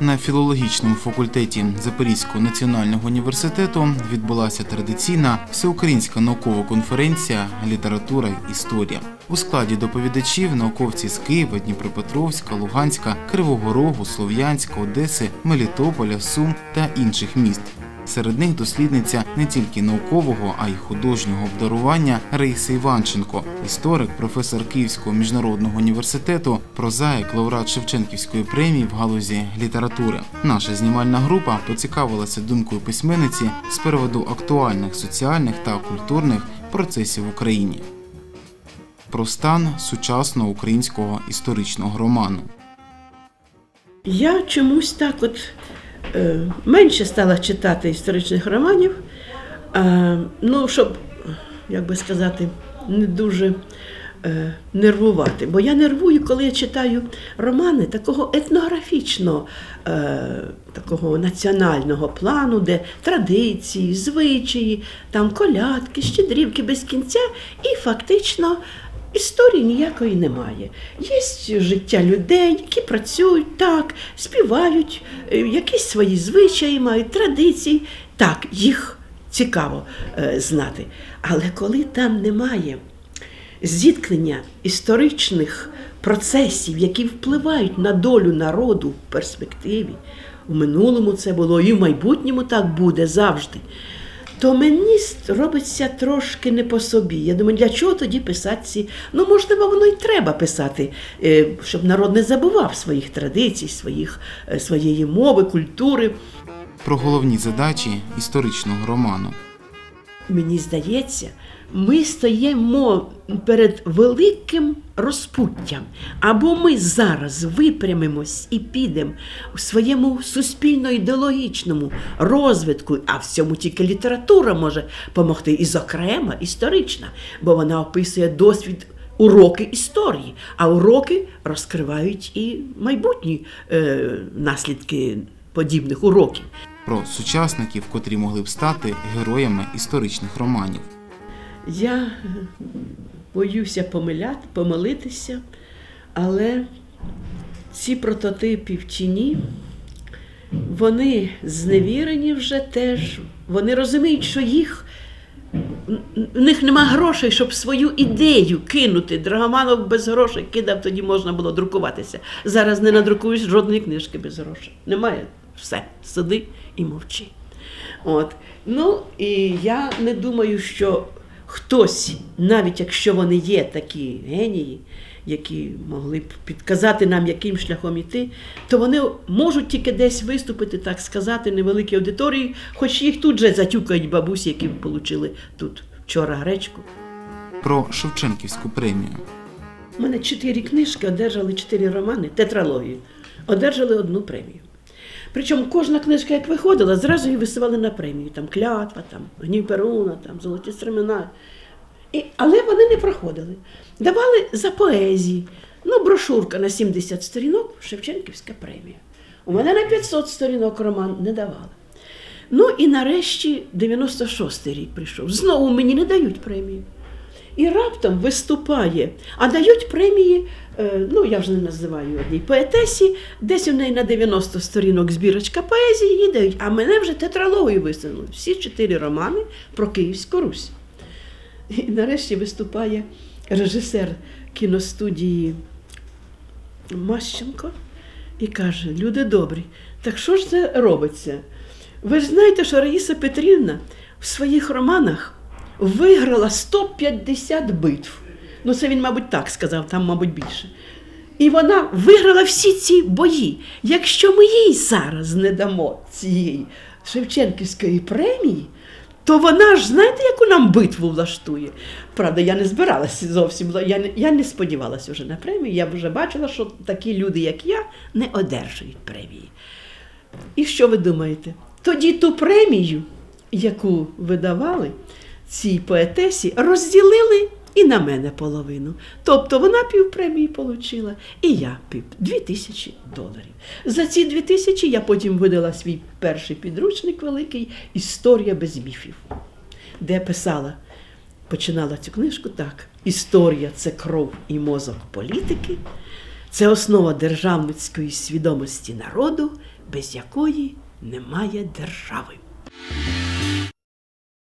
На філологічному факультеті Запорізького національного університету відбулася традиційна всеукраїнська наукова конференція Література історія. У складі доповідачів науковці з Києва, Дніпропетровська, Луганська, Кривого Рогу, Слов'янська, Одеси, Мелітополя, Сум та інших міст. Серед них дослідниця не тільки наукового, а й художнього обдарування Раїса Іванченко, історик, професор Київського міжнародного університету, прозаїк, лауреат Шевченківської премії в галузі літератури. Наша знімальна група поцікавилася думкою письменниці з приводу актуальних соціальних та культурних процесів в Україні. Про стан сучасного українського історичного роману. Я чомусь так от менше стала читати історичних романів, е, ну, щоб, як би сказати, не дуже е, нервувати. Бо я нервую, коли я читаю романи такого етнографічного, е, такого національного плану, де традиції, звичаї, там колядки, щедрівки без кінця, і фактично. Історії ніякої немає. Є життя людей, які працюють так, співають, е, якісь свої звичаї мають, традиції. Так, їх цікаво е, знати. Але коли там немає зіткнення історичних процесів, які впливають на долю народу в перспективі, в минулому це було і в майбутньому так буде завжди то мені робиться трошки не по собі. Я думаю, для чого тоді писати ці? Ну, можливо, воно й треба писати, е, щоб народ не забував своїх традицій, своїх, е, своєї мови, культури. Про головні задачі історичного роману. Мені здається, ми стоїмо перед великим розпуттям. Або ми зараз випрямимось і підемо у своєму суспільно-ідеологічному розвитку, а в цьому тільки література може допомогти, і, зокрема, історична, бо вона описує досвід. Уроки історії, а уроки розкривають і майбутні е, наслідки подібних уроків. Про сучасників, котрі могли б стати героями історичних романів. Я боюся помиляти, помилитися, але ці прототипи в тіні, вони зневірені вже теж, вони розуміють, що їх. В них нема грошей, щоб свою ідею кинути. Драгоманов без грошей кидав, тоді можна було друкуватися. Зараз не надрукуєш жодної книжки без грошей. Немає все. Сиди і мовчи. От. Ну і я не думаю, що хтось, навіть якщо вони є такі генії, які могли б підказати нам, яким шляхом іти, то вони можуть тільки десь виступити, так сказати, невеликій аудиторії, хоч їх тут же затюкають бабусі, які отримали тут вчора гречку. Про Шевченківську премію. У мене чотири книжки одержали чотири романи, тетралогію, одержали одну премію. Причому кожна книжка, як виходила, зразу її висували на премію. Там клятва, там гнів Перуна, там золоті стремена. І, Але вони не проходили. Давали за поезії. Ну, брошурка на 70 сторінок Шевченківська премія. У мене на 500 сторінок роман не давали. Ну і нарешті 96-й рік прийшов. Знову мені не дають премію. І раптом виступає, а дають премії, е, ну я вже не називаю одній поетесі, десь у неї на 90 сторінок збірочка поезії їй дають, а мене вже тетралогію висунули. Всі чотири романи про Київську Русь. І нарешті виступає режисер кіностудії Мащенко і каже: Люди добрі, так що ж це робиться? Ви ж знаєте, що Раїса Петрівна в своїх романах виграла 150 битв. Ну, це він, мабуть, так сказав, там, мабуть, більше. І вона виграла всі ці бої. Якщо ми їй зараз не дамо цієї Шевченківської премії, то вона ж, знаєте, яку нам битву влаштує? Правда, я не збиралася зовсім, я не, я не сподівалася вже на премію. Я вже бачила, що такі люди, як я, не одержують премії. І що ви думаєте? Тоді ту премію, яку видавали цій поетесі, розділили і на мене половину. Тобто вона півпремії отримала, і я пів дві тисячі доларів. За ці дві тисячі я потім видала свій перший підручник великий Історія без міфів, де писала починала цю книжку так: Історія це кров і мозок політики, це основа державницької свідомості народу, без якої немає держави.